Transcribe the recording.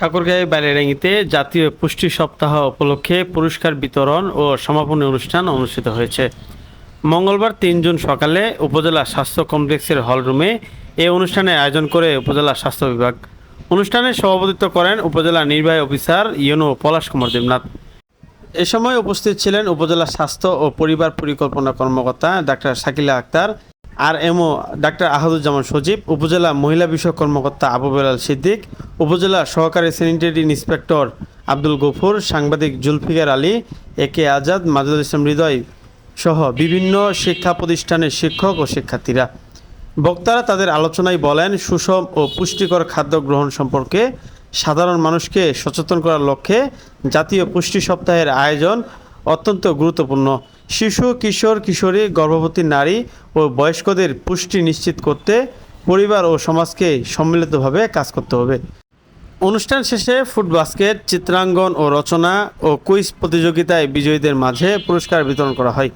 ঠাকুরগাঁও বাইরেরাঙ্গিতে জাতীয় পুষ্টি সপ্তাহ উপলক্ষে পুরস্কার বিতরণ ও সমাপনী অনুষ্ঠান অনুষ্ঠিত হয়েছে। মঙ্গলবার তিন জুন সকালে উপজেলা স্বাস্থ্য কমপ্লেক্সের হলরুমে এই অনুষ্ঠানের আয়োজন করে উপজেলা স্বাস্থ্য বিভাগ। অনুষ্ঠানে সভাপতিত্ব করেন উপজেলা নির্বাহী অফিসার ইউনো পলাশ কুমার দেবনাথ। এ সময় উপস্থিত ছিলেন উপজেলা স্বাস্থ্য ও পরিবার পরিকল্পনা কর্মকর্তা doctor Shakila Akter R MO doctor Ahaduzzaman Sajib, উপজেলা মহিলা বিষয়ক কর্মকর্তা আবু বেলাল সিদ্দিক, উপজেলা সহকারী স্যানিটারি ইন্সপেক্টর আব্দুল গফুর, সাংবাদিক জুলফিকার আলী, এ কে আজাদ মাজুল ইসলাম হৃদয় সহ বিভিন্ন শিক্ষা প্রতিষ্ঠানের শিক্ষক ও শিক্ষার্থীরা। বক্তারা তাদের আলোচনায় বলেন, সুষম ও পুষ্টিকর খাদ্য গ্রহণ সম্পর্কে সাধারণ মানুষকে সচেতন করার লক্ষ্যে জাতীয় পুষ্টি সপ্তাহের আয়োজন অত্যন্ত গুরুত্বপূর্ণ। শিশু, কিশোর, কিশোরী, গর্ভবতী নারী ও বয়স্কদের পুষ্টি নিশ্চিত করতে পরিবার ও সমাজকে সম্মিলিতভাবে কাজ করতে হবে। অনুষ্ঠান শেষে ফুড বাস্কেট, চিত্রাঙ্গন ও রচনা ও কুইজ প্রতিযোগিতায় বিজয়ীদের মাঝে পুরস্কার বিতরণ করা হয়।